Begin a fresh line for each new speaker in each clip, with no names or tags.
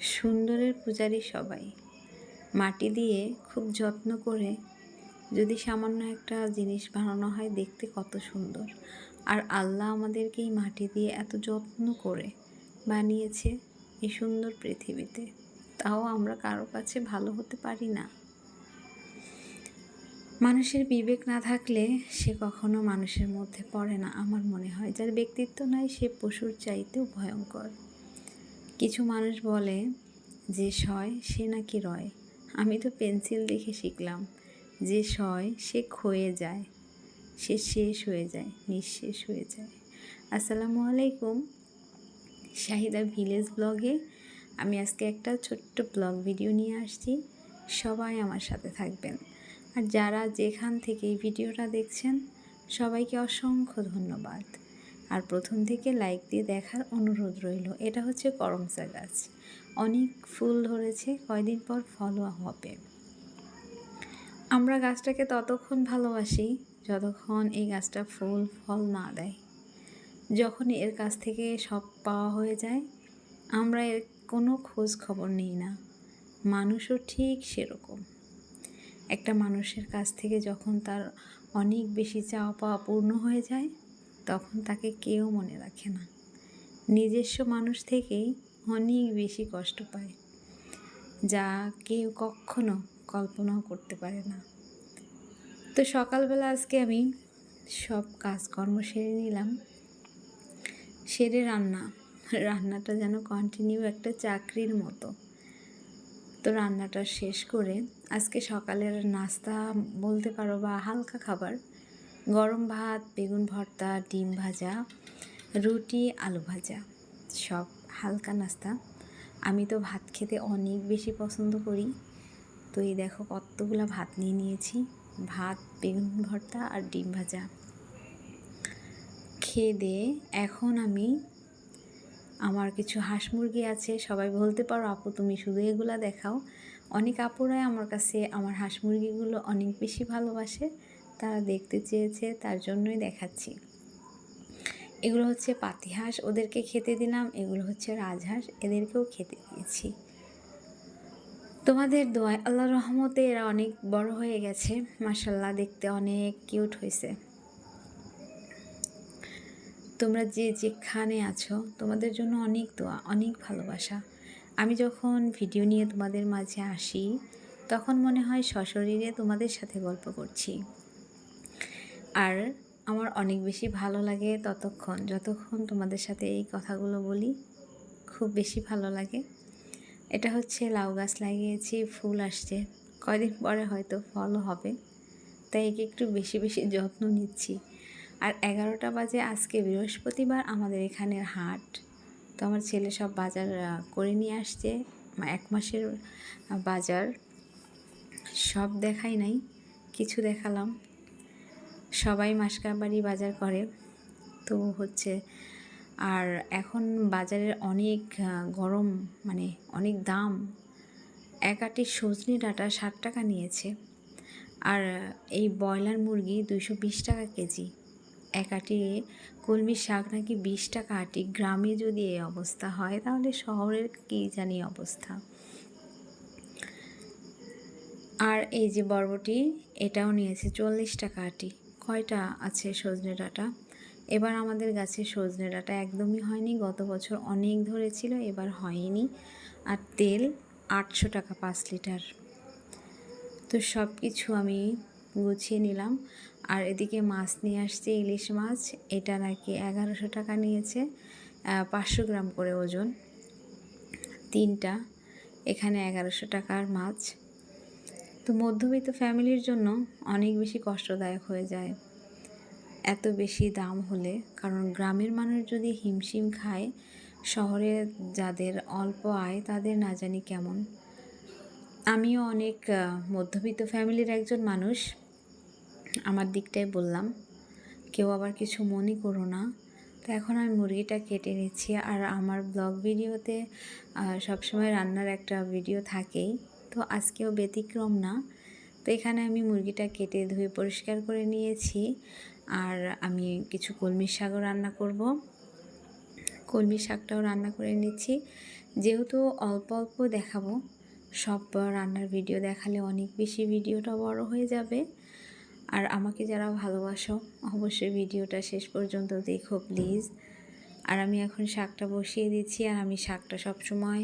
সুন্দরের পূজারী সবাই। মাটি দিয়ে খুব যত্ন করে যদি সামান্য একটা জিনিস বানানো হয় দেখতে কত সুন্দর। আর আল্লাহ আমাদেরকে এই মাটি দিয়ে এত যত্ন করে বানিয়েছে এই সুন্দর পৃথিবীতে। তাও আমরা কারও কাছে ভালো হতে পারি না। মানুষের বিবেক না থাকলে সে কখনো মানুষের মধ্যে পড়ে না, আমার মনে হয়। যার ব্যক্তিত্ব নাই, সে পশুর চাইতেও ভয়ঙ্কর। কিছু মানুষ বলে যে সয় সে নাকি রয়। আমি তো পেন্সিল দেখে শিখলাম যে সয় সে ক্ষয়ে যায়, সে শেষ হয়ে যায়, নিঃশেষ হয়ে যায়। আসসালামু আলাইকুম, শাহিদা ভিলেজ ব্লগে আমি আজকে একটা ছোট্ট ব্লগ ভিডিও নিয়ে আসছি। সবাই আমার সাথে থাকবেন। আর যারা যেখান থেকে এই ভিডিওটা দেখছেন, সবাইকে অসংখ্য ধন্যবাদ। আর প্রথম থেকে লাইক দিয়ে দেখার অনুরোধ রইল। এটা হচ্ছে করমসা গাছ। অনেক ফুল ধরেছে, কয়দিন পর ফলও হবে। আমরা গাছটাকে ততক্ষণ ভালোবাসি যতক্ষণ এই গাছটা ফুল, ফল না দেয়। যখন এর কাছ থেকে সব পাওয়া হয়ে যায়, আমরা এর কোনো খোঁজ খবর নিই না। মানুষও ঠিক সেরকম। একটা মানুষের কাছ থেকে যখন তার অনেক বেশি চাওয়া পাওয়া পূর্ণ হয়ে যায় তখন তাকে কেউ মনে রাখে না। নিজস্ব মানুষ থেকেই অনেক বেশি কষ্ট পায়, যা কেউ কখনো কল্পনাও করতে পারে না। তো সকালবেলা আজকে আমি সব কাজকর্ম সেরে নিলাম। সেরে রান্না, রান্নাটা যেন কন্টিনিউ একটা চাকরির মতো। তো রান্নাটা শেষ করে আজকে সকালের নাস্তা বলতে পারো বা হালকা খাবার গরম ভাত, বেগুন ভর্তা, ডিম ভাজা, রুটি, আলু ভাজা, সব হালকা নাস্তা। আমি তো ভাত খেতে অনেক বেশি পছন্দ করি। তো এই দেখো কতগুলো ভাত নিয়ে নিয়েছি। ভাত, বেগুন ভর্তা আর ডিম ভাজা। খেয়ে এখন আমি আমার কিছু হাঁস মুরগি আছে। সবাই বলতে পারো, আপু, তুমি শুধু এগুলো দেখাও। অনেক আপুরাই আমার কাছে আমার হাঁস মুরগিগুলো অনেক বেশি ভালোবাসে। তারা দেখতে চেয়েছে, তার জন্যই দেখাচ্ছি। এগুলো হচ্ছে পাতি হাঁস, ওদেরকে খেতে দিলাম। এগুলো হচ্ছে রাজহাঁস এদেরকেও খেতে দিয়েছি। তোমাদের দোয়ায় আল্লাহ রহমতে এরা অনেক বড় হয়ে গেছে। মাসাল্লাহ দেখতে অনেক কিউট হয়েছে। তোমরা যে যেখানে আছো, তোমাদের জন্য অনেক দোয়া, অনেক ভালোবাসা। আমি যখন ভিডিও নিয়ে তোমাদের মাঝে আসি, তখন মনে হয় সশরীরে তোমাদের সাথে গল্প করছি। আর আমার অনেক বেশি ভালো লাগে ততক্ষণ, যতক্ষণ তোমাদের সাথে এই কথাগুলো বলি, খুব বেশি ভালো লাগে। এটা হচ্ছে লাউ গাছ লাগিয়েছি, ফুল আসছে। কয়দিন পরে হয়তো ফলও হবে, তাই একে একটু বেশি বেশি যত্ন নিচ্ছি। আর এগারোটা বাজে আজকে বৃহস্পতিবার, আমাদের এখানের হাট। তো আমার ছেলে সব বাজার করে নিয়ে আসছে এক মাসের বাজার। সব দেখাই নাই, কিছু দেখালাম। সবাই মাসকাবাড়ি বাজার করে। তো হচ্ছে, আর এখন বাজারের অনেক গরম মানে অনেক দাম। এক আটি সজনি ডাটা ষাট টাকা নিয়েছে। আর এই ব্রয়লার মুরগি দুশো বিশ টাকা কেজি। এক আটি কলমি শাক নাকি বিশ টাকা আটি। গ্রামে যদি এই অবস্থা হয়, তাহলে শহরের কী জানি অবস্থা। আর এই যে বরবটি, এটাও নিয়েছে চল্লিশ টাকা আটি। কয়টা আছে সজনে ডাটা। এবার আমাদের গাছে সজনে ডাটা একদমই হয়নি, গত বছর অনেক ধরেছিল, এবার হয়নি। আর তেল আটশো টাকা পাঁচ লিটার। তো সব কিছু আমি গুছিয়ে নিলাম। আর এদিকে মাছ নিয়ে আসছে, ইলিশ মাছ। এটা নাকি এগারোশো টাকা নিয়েছে পাঁচশো গ্রাম করে ওজন। তিনটা, এখানে এগারোশো টাকার মাছ। তো মধ্যবিত্ত ফ্যামিলির জন্য অনেক বেশি কষ্টদায়ক হয়ে যায়। এত বেশি দাম হলে, কারণ গ্রামের মানুষ যদি হিমশিম খায়, শহরে যাদের অল্প আয় তাদের না জানি কেমন। আমিও অনেক মধ্যবিত্ত ফ্যামিলির একজন মানুষ। আমার দিকটাই বললাম, কেউ আবার কিছু মনে করো না। তো এখন আমি মুরগিটা কেটে নিচ্ছি, আর আমার ব্লগ ভিডিওতে সবসময় রান্নার একটা ভিডিও থাকেই। তো আজকেও ব্যতিক্রম না। তো এখানে আমি মুরগিটা কেটে ধুয়ে পরিষ্কার করে নিয়েছি। আর আমি কিছু কলমি শাকও রান্না করব। কলমি শাকটাও রান্না করে নিচ্ছি। যেহেতু অল্প অল্প দেখাবো, সব রান্নার ভিডিও দেখালে অনেক বেশি ভিডিওটা বড় হয়ে যাবে। আর আমাকে যারা ভালোবাসো, অবশ্যই ভিডিওটা শেষ পর্যন্ত দেখো, প্লিজ। আর আমি এখন শাকটা বসিয়ে দিচ্ছি, আর আমি শাকটা সবসময়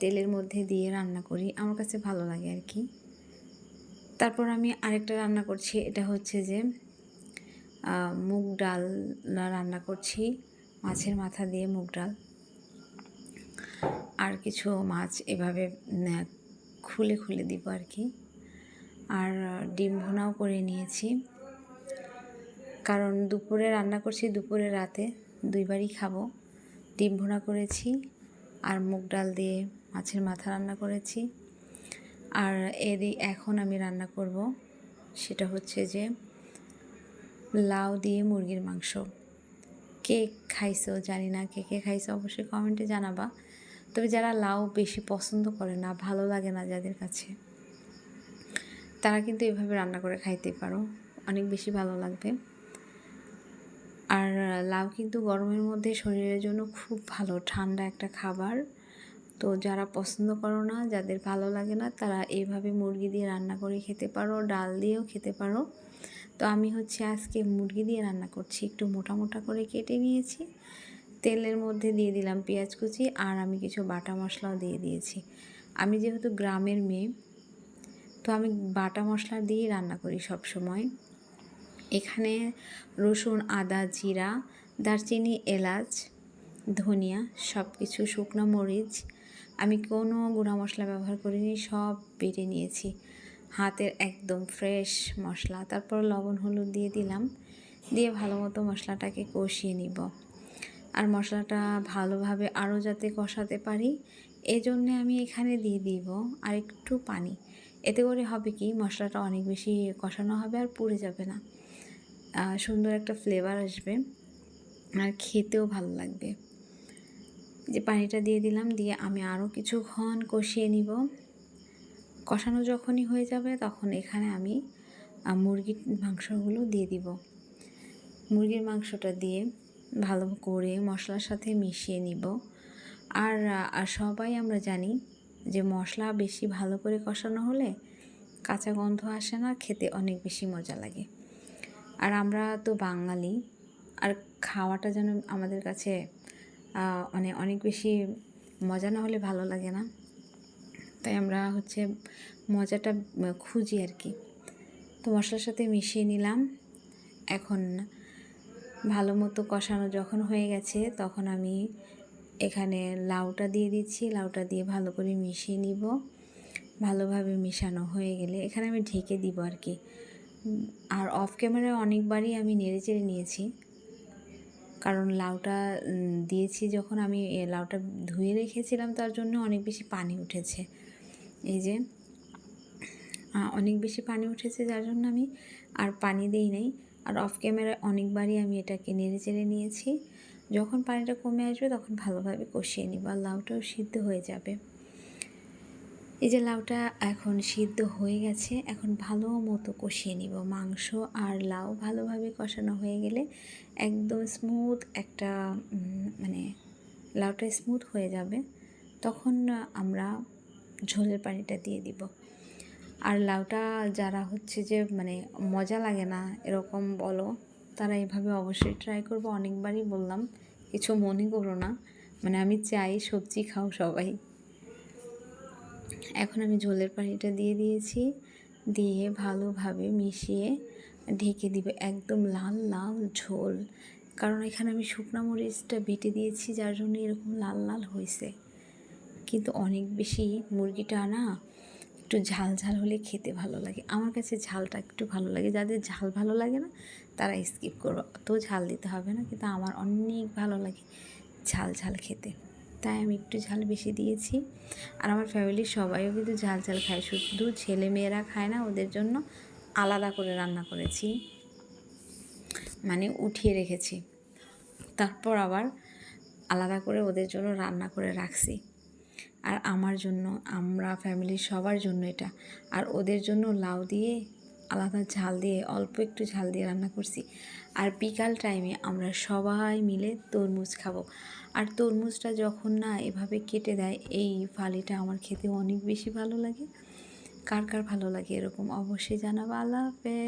তেলের মধ্যে দিয়ে রান্না করি। আমার কাছে ভালো লাগে আর কি। তারপর আমি আরেকটা রান্না করছি, এটা হচ্ছে যে মুগ ডাল রান্না করছি, মাছের মাথা দিয়ে মুগ ডাল। আর কিছু মাছ এভাবে খুলে খুলে দিব আর কি। আর ডিম ভুনাও করে নিয়েছি। কারণ দুপুরে রান্না করছি, দুপুরে রাতে দুইবারই খাব। ডিম ভুনা করেছি আর মুগ ডাল দিয়ে মাছের মাথা রান্না করেছি। আর এদি, এখন আমি রান্না করব, সেটা হচ্ছে যে লাউ দিয়ে মুরগির মাংস। কে খাইছো জানি না, কে কে খাইছো অবশ্যই কমেন্টে জানাবা। তবে যারা লাউ বেশি পছন্দ করে না, ভালো লাগে না যাদের কাছে, তারা কিন্তু এভাবে রান্না করে খাইতে পারো, অনেক বেশি ভালো লাগবে। আর লাউ কিন্তু গরমের মধ্যে শরীরের জন্য খুব ভালো, ঠান্ডা একটা খাবার। তো যারা পছন্দ করো না, যাদের ভালো লাগে না, তারা এইভাবে মুরগি দিয়ে রান্না করে খেতে পারো, ডাল দিয়েও খেতে পারো। তো আমি হচ্ছে আজকে মুরগি দিয়ে রান্না করছি, একটু মোটা মোটা করে কেটে নিয়েছি। তেলের মধ্যে দিয়ে দিলাম পেঁয়াজ কুচি আর আমি কিছু বাটা মশলাও দিয়ে দিয়েছি। আমি যেহেতু গ্রামের মেয়ে, তো আমি বাটা মশলা দিয়েই রান্না করি সব সময় এখানে রসুন, আদা, জিরা, দারচিনি, এলাচ, ধনিয়া সব কিছু শুকনো মরিচ। আমি কোনো গুঁড়া মশলা ব্যবহার করিনি, সব বেটে নিয়েছি। হাতের একদম ফ্রেশ মশলা। তারপর লবণ, হলুদ দিয়ে দিলাম। দিয়ে ভালো মতো মশলাটাকে কষিয়ে নিব। আর মশলাটা ভালোভাবে আরও যাতে কষাতে পারি এই জন্যে আমি এখানে দিয়ে দিব আর একটু পানি। এতে করে হবে কি, মশলাটা অনেক বেশি কষানো হবে আর পুড়ে যাবে না। সুন্দর একটা ফ্লেভার আসবে আর খেতেও ভালো লাগবে। যে পানিটা দিয়ে দিলাম, দিয়ে আমি আরও কিছুক্ষণ কষিয়ে নিব। কষানো যখনই হয়ে যাবে তখন এখানে আমি মুরগির মাংসগুলো দিয়ে দিব। মুরগির মাংসটা দিয়ে ভালো করে মশলার সাথে মিশিয়ে নিব। আর সবাই আমরা জানি যে মশলা বেশি ভালো করে কষানো হলে কাঁচা গন্ধ আসে না, খেতে অনেক বেশি মজা লাগে। আর আমরা তো বাঙালি, আর খাওয়াটা যেন আমাদের কাছে মানে অনেক বেশি মজা না হলে ভালো লাগে না। তাই আমরা হচ্ছে মজাটা খুঁজি আর কি। তো মশলার সাথে মিশিয়ে নিলাম। এখন ভালো মতো কষানো যখন হয়ে গেছে, তখন আমি এখানে লাউটা দিয়ে দিচ্ছি। লাউটা দিয়ে ভালো করে মিশিয়ে নিব। ভালোভাবে মেশানো হয়ে গেলে এখানে আমি ঢেকে দিব আর কি। আর অফ ক্যামেরায় অনেকবারই আমি নেড়ে চেড়ে নিয়েছি। কারণ লাউটা দিয়েছি যখন আমি লাউটা ধুয়ে রেখেছিলাম তার জন্য অনেক বেশি পানি উঠেছে। এই যে অনেক বেশি পানি উঠেছে যার জন্য আমি আর পানি দেই নাই। আর অফ ক্যামেরায় অনেকবারই আমি এটাকে নেড়ে চেড়ে নিয়েছি। যখন পানিটা কমে আসবে তখন ভালোভাবে কষিয়ে নিব আর লাউটাও সিদ্ধ হয়ে যাবে। এই যে লাউটা এখন সিদ্ধ হয়ে গেছে, এখন ভালো মতো কষিয়ে নিব। মাংস আর লাউ ভালোভাবে কষানো হয়ে গেলে একদম স্মুথ একটা মানে লাউটা স্মুথ হয়ে যাবে, তখন আমরা ঝোলের পানিটা দিয়ে দিব। আর লাউটা যারা হচ্ছে যে মানে মজা লাগে না এরকম বলো, তারা এভাবে অবশ্যই ট্রাই করব। অনেকবারই বললাম, কিছু মনে করো না। মানে আমি চাই সবজি খাও সবাই। এখন আমি ঝোলের পানিটা দিয়ে দিয়েছি। দিয়ে ভালোভাবে মিশিয়ে ঢেকে দিবে একদম লাল লাল ঝোল। কারণ এখানে আমি শুকনো মরিচটা বেটে দিয়েছি, যার জন্য এরকম লাল লাল হয়েছে। কিন্তু অনেক বেশি মুরগিটা না একটু ঝাল ঝাল হলে খেতে ভালো লাগে। আমার কাছে ঝালটা একটু ভালো লাগে। যাদের ঝাল ভালো লাগে না, তারা স্কিপ করো। তো ঝাল দিতে হবে না, কিন্তু আমার অনেক ভালো লাগে ঝাল ঝাল খেতে। তাই আমি একটু ঝাল বেশি দিয়েছি। আর আমার ফ্যামিলির সবাইও কিন্তু ঝাল ঝাল খায়। শুধু ছেলে মেয়েরা খায় না, ওদের জন্য আলাদা করে রান্না করেছি। মানে উঠিয়ে রেখেছি। তারপর আবার আলাদা করে ওদের জন্য রান্না করে রাখছি। আর আমার জন্য, আমরা ফ্যামিলির সবার জন্য এটা। আর ওদের জন্য লাউ দিয়ে আলাদা ঝাল দিয়ে, অল্প একটু ঝাল দিয়ে রান্না করছি। আর বিকাল টাইমে আমরা সবাই মিলে তরমুজ খাব। আর তরমুজটা যখন না এভাবে কেটে দেয়, এই ফালিটা আমার খেতে অনেক বেশি ভালো লাগে। কার কার ভালো লাগে এরকম অবশ্যই জানাব। আল্লাহ হাফেজ।